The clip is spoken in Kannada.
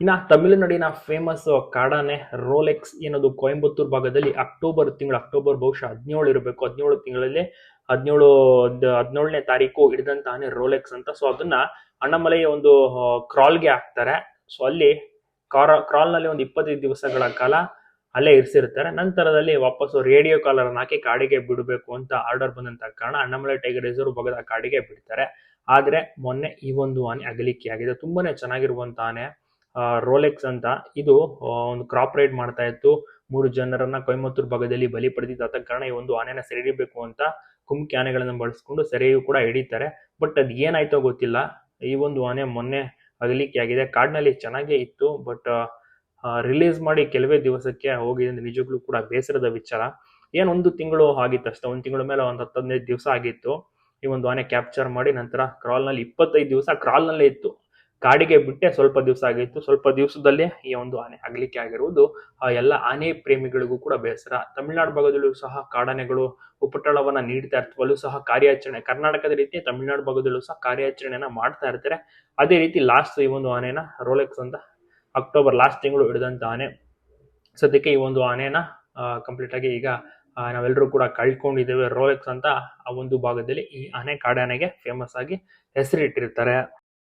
ಇನ್ನ ತಮಿಳುನಾಡಿನ ಫೇಮಸ್ ಕಾಡಾನೆ ರೋಲೆಕ್ಸ್ ಏನದು ಕೊಯಂಬತ್ತೂರು ಭಾಗದಲ್ಲಿ ಅಕ್ಟೋಬರ್ ತಿಂಗಳು, ಅಕ್ಟೋಬರ್ ಬಹುಶಃ ಹದಿನೇಳು ಇರಬೇಕು. ಹದಿನೇಳು ತಿಂಗಳಲ್ಲಿ ಹದಿನೇಳು ಹದಿನೇಳನೇ ತಾರೀಕು ಹಿಡಿದಂತಹ ರೋಲೆಕ್ಸ್ ಅಂತ. ಸೊ ಅದನ್ನ ಅಣ್ಣಮಲೆಯ ಒಂದು ಕ್ರಾಲ್ಗೆ ಹಾಕ್ತಾರೆ. ಸೊ ಅಲ್ಲಿ ಕಾರ್ ಕ್ರಾಲ್ನಲ್ಲಿ ಒಂದು ಇಪ್ಪತ್ತೈದು ದಿವಸಗಳ ಕಾಲ ಅಲ್ಲೇ ಇರಿಸಿರ್ತಾರೆ. ನಂತರದಲ್ಲಿ ವಾಪಸ್ಸು ರೇಡಿಯೋ ಕಾಲರ್ ಹಾಕಿ ಕಾಡಿಗೆ ಬಿಡಬೇಕು ಅಂತ ಆರ್ಡರ್ ಬಂದಂತ ಕಾರಣ ಅಣ್ಣಮಲೆ ಟೈಗರ್ ರಿಸರ್ವ್ ಭಾಗದ ಕಾಡಿಗೆ ಬಿಡ್ತಾರೆ. ಆದ್ರೆ ಮೊನ್ನೆ ಈ ಒಂದು ಆನೆ ಅಗಲಿಕೆ ಆಗಿದೆ ತುಂಬಾನೇ ಚೆನ್ನಾಗಿರುವಂತ ಆನೆ. ರೋಲೆಕ್ಸ್ ಅಂತ. ಇದು ಒಂದು ಕ್ರಾಪ್ ರೈಡ್ ಮಾಡ್ತಾ ಇತ್ತು. ಮೂರು ಜನರನ್ನ ಕೊಯಮತ್ತೂರು ಭಾಗದಲ್ಲಿ ಬಲಿ ಪಡೆದಿದ್ದ ಆದ ಕಾರಣ ಈ ಒಂದು ಆನೆನ ಸೆರೆ ಹಿಡಿಬೇಕು ಅಂತ ಕುಮ್ಕಿ ಆನೆಗಳನ್ನ ಬಳಸ್ಕೊಂಡು ಸೆರೆಯೂ ಕೂಡ ಹಿಡಿತಾರೆ. ಬಟ್ ಅದ್ ಏನಾಯ್ತೋ ಗೊತ್ತಿಲ್ಲ. ಈ ಒಂದು ಆನೆ ಮೊನ್ನೆ ಅಗಲಿಕೆ ಆಗಿದೆ. ಕಾಡಿನಲ್ಲಿ ಚೆನ್ನಾಗೇ ಇತ್ತು, ಬಟ್ ರಿಲೀಸ್ ಮಾಡಿ ಕೆಲವೇ ದಿವಸಕ್ಕೆ ಹೋಗಿದೆ ಅಂದ್ರೆ ಕೂಡ ಬೇಸರದ ವಿಚಾರ. ಏನ್ ಒಂದು ತಿಂಗಳು ಆಗಿತ್ತು ಅಷ್ಟೇ, ಒಂದು ತಿಂಗಳ ಮೇಲೆ ಒಂದು ಹತ್ತೊಂದೈದು ದಿವಸ ಆಗಿತ್ತು. ಈ ಒಂದು ಆನೆ ಕ್ಯಾಪ್ಚರ್ ಮಾಡಿ ನಂತರ ಕ್ರಾಲ್ನಲ್ಲಿ ಇಪ್ಪತ್ತೈದು ದಿವಸ ಕ್ರಾಲ್ ನಲ್ಲೇ ಇತ್ತು. ಕಾಡಿಗೆ ಬಿಟ್ಟೆ ಸ್ವಲ್ಪ ದಿವಸ ಆಗಿತ್ತು. ಸ್ವಲ್ಪ ದಿವಸದಲ್ಲೇ ಈ ಒಂದು ಆನೆ ಅಗಲಿಕೆ ಆಗಿರುವುದು ಆ ಎಲ್ಲ ಆನೆ ಪ್ರೇಮಿಗಳಿಗೂ ಕೂಡ ಬೇಸರ. ತಮಿಳುನಾಡು ಭಾಗದಲ್ಲೂ ಸಹ ಕಾಡಾನೆಗಳು ಉಪಟಳವನ್ನ ನೀಡ್ತಾ ಇರ್ತವಲ್ಲೂ ಸಹ ಕಾರ್ಯಾಚರಣೆ. ಕರ್ನಾಟಕದ ರೀತಿ ತಮಿಳುನಾಡು ಭಾಗದಲ್ಲೂ ಸಹ ಕಾರ್ಯಾಚರಣೆಯನ್ನ ಮಾಡ್ತಾ ಇರ್ತಾರೆ. ಅದೇ ರೀತಿ ಲಾಸ್ಟ್ ಈ ಒಂದು ಆನೆನ ರೋಲೆಕ್ಸ್ ಅಂತ ಅಕ್ಟೋಬರ್ ಲಾಸ್ಟ್ ತಿಂಗಳು ಹಿಡಿದಂತ ಆನೆ. ಸದ್ಯಕ್ಕೆ ಈ ಒಂದು ಆನೆನ ಕಂಪ್ಲೀಟ್ ಆಗಿ ಈಗ ನಾವೆಲ್ಲರೂ ಕೂಡ ಕಳ್ಕೊಂಡಿದ್ದೇವೆ. ರೋಲೆಕ್ಸ್ ಅಂತ ಆ ಒಂದು ಭಾಗದಲ್ಲಿ ಈ ಆನೆ ಕಾಡಾನೆಗೆ ಫೇಮಸ್ ಆಗಿ ಹೆಸರಿಟ್ಟಿರ್ತಾರೆ.